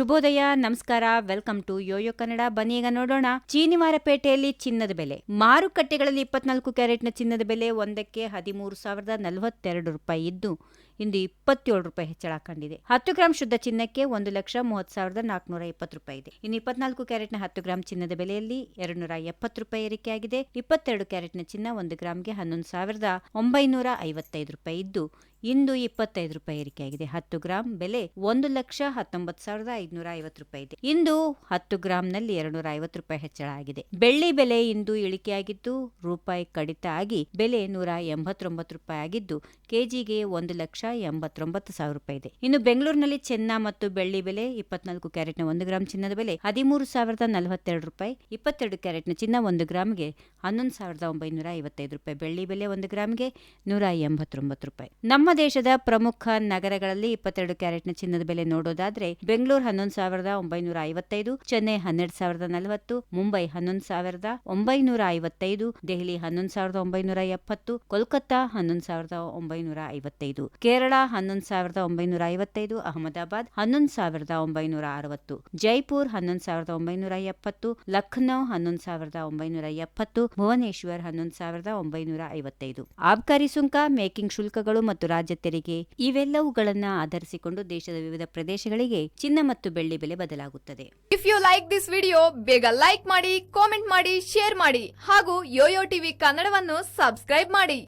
ಶುಭೋದಯ, ನಮಸ್ಕಾರ, welcome to Yoyo Kannada. ಬನ್ನಿ ಈಗ ನೋಡೋಣ. ಚೀನಿವಾರಪೇಟೆಯಲ್ಲಿ ಚಿನ್ನದ ಬೆಲೆ. ಮಾರುಕಟ್ಟೆಗಳಲ್ಲಿ ಇಪ್ಪತ್ನಾಲ್ಕು ಕ್ಯಾರೆಟ್ನ ಚಿನ್ನದ ಬೆಲೆ ಒಂದಕ್ಕೆ ಹದಿಮೂರು ಸಾವಿರದ ನಲವತ್ತೆರಡು ರೂಪಾಯಿ ಇದ್ದು, ಇಂದು ಇಪ್ಪತ್ತೇಳು ರೂಪಾಯಿ ಹೆಚ್ಚಳ ಕಂಡಿದೆ. ಹತ್ತು ಗ್ರಾಂ ಶುದ್ಧ ಚಿನ್ನಕ್ಕೆ ಒಂದು ಲಕ್ಷ ಮೂವತ್ತು ಸಾವಿರದ ನಾಲ್ಕುನೂರ ಇಪ್ಪತ್ತು ರೂಪಾಯಿ ಇದೆ. ಇನ್ನು ಇಪ್ಪತ್ನಾಲ್ಕು ಕ್ಯಾರೆಟ್ನ ಹತ್ತು ಗ್ರಾಂ ಚಿನ್ನದ ಬೆಲೆಯಲ್ಲಿ ಎರಡು ನೂರ ಎಪ್ಪತ್ತು ರೂಪಾಯಿ ಏರಿಕೆಯಾಗಿದೆ. ಇಪ್ಪತ್ತೆರಡು ಕ್ಯಾರೆಟ್ನ ಚಿನ್ನ ಒಂದು ಗ್ರಾಂಗೆ ಹನ್ನೊಂದು ಸಾವಿರದ ಒಂಬೈನೂರ ಐವತ್ತೈದು ರೂಪಾಯಿ ಇದ್ದು ಇಂದು ಇಪ್ಪತ್ತೈದು ರೂಪಾಯಿ ಏರಿಕೆಯಾಗಿದೆ. ಹತ್ತು ಗ್ರಾಂ ಬೆಲೆ ಒಂದು ಲಕ್ಷ ಹತ್ತೊಂಬತ್ತು ಸಾವಿರದ ಐದುನೂರ ಐವತ್ತು ರೂಪಾಯಿ ಇದೆ. ಇಂದು ಹತ್ತು ಗ್ರಾಂನಲ್ಲಿ ಎರಡು ನೂರ ಐವತ್ತು ರೂಪಾಯಿ ಹೆಚ್ಚಳ ಆಗಿದೆ. ಬೆಳ್ಳಿ ಬೆಲೆ ಇಂದು ಇಳಿಕೆಯಾಗಿದ್ದು, ರೂಪಾಯಿ ಕಡಿತ ಆಗಿ ಬೆಲೆ ನೂರ ಎಂಬತ್ತೊಂಬತ್ತು ರೂಪಾಯಿ ಆಗಿದ್ದು, ಕೆಜಿಗೆ ಒಂದು ಲಕ್ಷ ಎಂಬತ್ತೊಂಬತ್ತು ಸಾವಿರ ರೂಪಾಯಿ ಇದೆ. ಇನ್ನು ಬೆಂಗಳೂರಿನಲ್ಲಿ ಚಿನ್ನ ಮತ್ತು ಬೆಳ್ಳಿ ಬೆಲೆ ಇಪ್ಪತ್ನಾಲ್ಕು ಕ್ಯಾರೆಟ್ನ ಒಂದು ಗ್ರಾಂ ಚಿನ್ನದ ಬೆಲೆ ಹದಿಮೂರು ಸಾವಿರದ ನಲವತ್ತೆರಡು ರೂಪಾಯಿ, ಇಪ್ಪತ್ತೆರಡು ಕ್ಯಾರೆಟ್ನ ಚಿನ್ನ ಒಂದು ಗ್ರಾಮ್ಗೆ ಹನ್ನೊಂದು ಸಾವಿರದ ಒಂಬೈನೂರ ಐವತ್ತೈದು ರೂಪಾಯಿ, ಬೆಳ್ಳಿ ಬೆಲೆ ಒಂದು ಗ್ರಾಮ್ಗೆ ನೂರ ಎಂಬತ್ತೊಂಬತ್ತು ರೂಪಾಯಿ. ನಮ್ಮ ದೇಶದ ಪ್ರಮುಖ ನಗರಗಳಲ್ಲಿ ಇಪ್ಪತ್ತೆರಡು ಕ್ಯಾರೆಟ್ನ ಚಿನ್ನದ ಬೆಲೆ ನೋಡೋದಾದ್ರೆ ಬೆಂಗಳೂರು ಹನ್ನೊಂದು ಸಾವಿರದ ಒಂಬೈನೂರ ಐವತ್ತೈದು, ಚೆನ್ನೈ ಹನ್ನೆರಡು ಸಾವಿರದ ನಲವತ್ತು, ಮುಂಬೈ ಹನ್ನೊಂದು ಸಾವಿರದ ಒಂಬೈನೂರ ಐವತ್ತೈದು, ದೆಹಲಿ ಹನ್ನೊಂದು ಸಾವಿರದ ಒಂಬೈನೂರ ಎಪ್ಪತ್ತು, ಕೋಲ್ಕತ್ತಾ ಹನ್ನೊಂದು ಸಾವಿರದ ಒಂಬೈನೂರ ಐವತ್ತೈದು, ಕೇರಳ ಹನ್ನೊಂದು ಸಾವಿರದ ಒಂಬೈನೂರ ಐವತ್ತೈದು, ಅಹಮದಾಬಾದ್ ಹನ್ನೊಂದು ಸಾವಿರದ ಒಂಬೈನೂರ ಅರವತ್ತು, ಜೈಪುರ್ ಹನ್ನೊಂದು ಸಾವಿರದ ಒಂಬೈನೂರ ಎಪ್ಪತ್ತು ಲಖನೌ ಹನ್ನೊಂದು ಸಾವಿರದ ಒಂಬೈನೂರ ಎಪ್ಪತ್ತು, ಭುವನೇಶ್ವರ್ ಹನ್ನೊಂದು ಸಾವಿರದ ಒಂಬೈನೂರ ಐವತ್ತೈದು. ಆಬ್ಕಾರಿ ಸುಂಕ, ಮೇಕಿಂಗ್ ಶುಲ್ಕಗಳು ಮತ್ತು ರಾಜ್ಯ ತೆರಿಗೆ ಇವೆಲ್ಲವುಗಳನ್ನ ಆಧರಿಸಿಕೊಂಡು ದೇಶದ ವಿವಿಧ ಪ್ರದೇಶಗಳಿಗೆ ಚಿನ್ನ ಮತ್ತು ಬೆಳ್ಳಿ ಬೆಲೆ ಬದಲಾಗುತ್ತದೆ. If you like this video ಬೇಗ ಲೈಕ್ ಮಾಡಿ ಕಾಮೆಂಟ್ ಮಾಡಿ ಶೇರ್ ಮಾಡಿ ಹಾಗೂ ಯೋಯೋ ಟಿವಿ ಕನ್ನಡವನ್ನು ಸಬ್ಸ್ಕ್ರೈಬ್ ಮಾಡಿ.